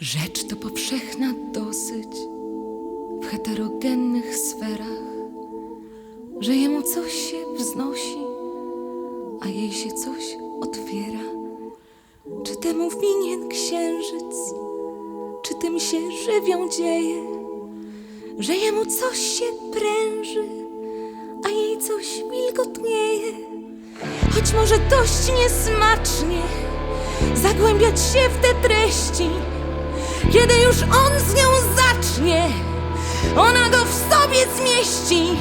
Rzecz to powszechna dosyć w heterogennych sferach, że jemu coś się wznosi, a jej się coś otwiera. Czy temu winien księżyc, czy tym się żywią dzieje, że jemu coś się pręży, a jej coś wilgotnieje. Choć może dość niesmacznie zagłębiać się w te treści, kiedy już on z nią zacznie, ona go w sobie zmieści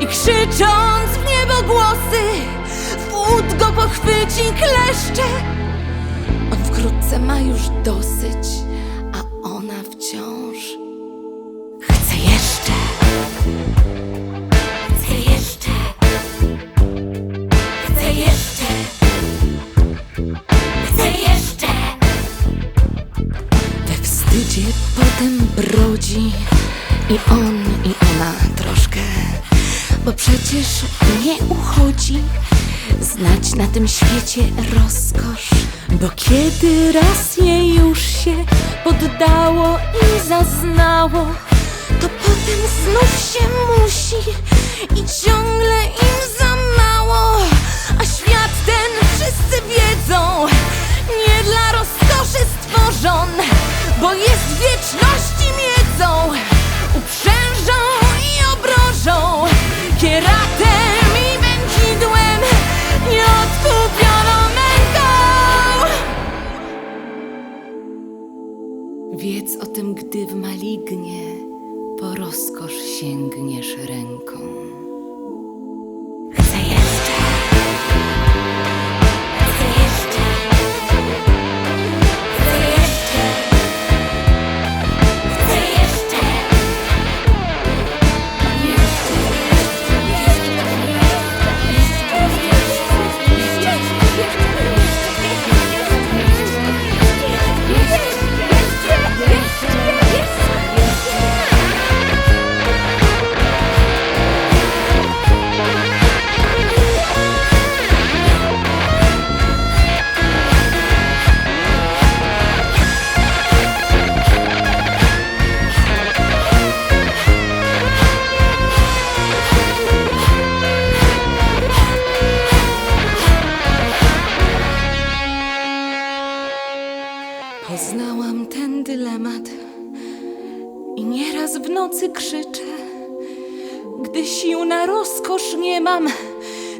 i krzycząc w niebo głosy, w łód go pochwyci kleszcze. On wkrótce ma już dosyć, brodzi i on, i ona troszkę, bo przecież nie uchodzi znać na tym świecie rozkosz, bo kiedy raz jej już się poddało i zaznało, to potem znów się musi i ciągle im Gdy w malignie po rozkosz sięgniesz ręką. Ten dylemat. I nieraz w nocy krzyczę, gdy sił na rozkosz nie mam,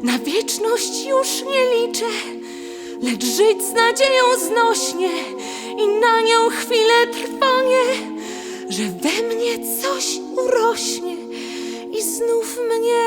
na wieczność już nie liczę, lecz żyć z nadzieją znośnie i na nią chwilę trwanie, że we mnie coś urośnie i znów mnie